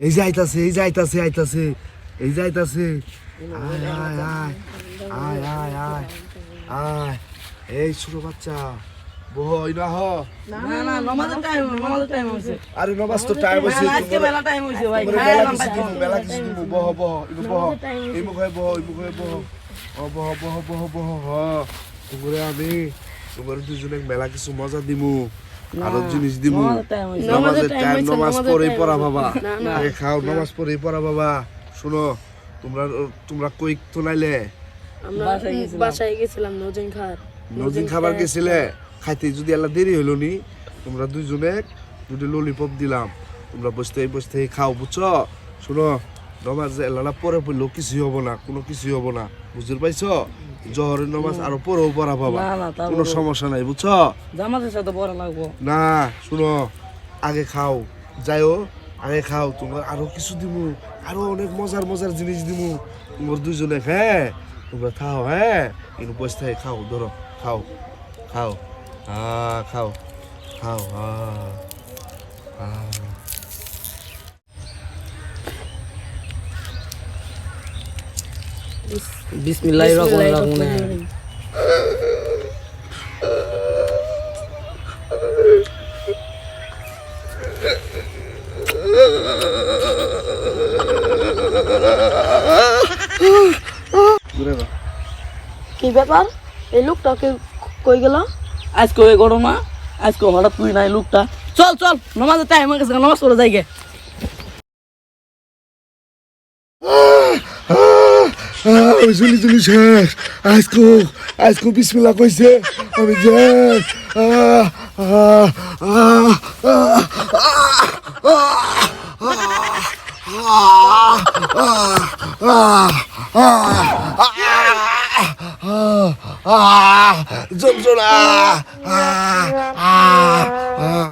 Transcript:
এই যে আইতাছে এই যে আইতাছে আইতাছে এই যে আইতাছে। আয় আয় আয় আয় আয় আয় আয়। এই ছোট বাচ্চা হ না না নমাজের টাইম নমাজের টাইম হইছে। আরে নবাস তো টাইম হইছে। আজকে বেলা টাইম হইছে ভাই। খায় বেলা কিছু বহ বহ ইনু বহ। এই মুখে বহ এই মুখে বহ। ও বহ বহ বহ বহ হ। তোমরা আমি তোমরা দুজনে মেলা কিছু মজা দিমু। আরও জিনিস দিমু। নমাজের টাইম নামাজ পড়েই পড়া বাবা। আগে খাও নামাজ পড়েই পড়া বাবা। শুনো তোমরা তোমরা কই তো নাইলে? আমরা বাসায় গেছিলাম। বাসায় গেছিলাম নজিন খাবার গেছিলে? খাইতে যদি আল্লাহ দেরি হইল নি তোমরা দুইজনে দুটো ললিপপ দিলাম। তোমরা বসতে বসতে খাও বুঝছ? শুনো নমাজ এলালা পরে পড়লেও কিছুই হব না কোনো কিছুই হব না। বুঝতে পাইছো জহরের নমাজ আরও পরেও পড়া না, কোনো সমস্যা নাই বুঝছ? জামাতের সাথে পড়া লাগবো। না শুনো আগে খাও। যাইও আগে খাও তোমার আরও কিছু দিমু আরও অনেক মজার মজার জিনিস দিমু। তোমার দুইজনে হ্যাঁ তোমরা খাও হ্যাঁ কিন্তু বসে থাকে খাও ধরো খাও খাও হ্যাঁ খাও খাও হ্যাঁ হ্যাঁ বিসমিল্লাহির রহমানির রহিম। কি ব্যাপার? এই লোকটা কে কই গেল? আজকে ওই না আজকে হঠাৎ তুই নাই লোকটা। চল চল নমাজের টাইম হয়ে গেছে নমাজ পড়ে যাই গে ওই চুলি চুলি শেষ আজকো আজকো বিসমিল্লা কইছে আমি যাই আহ,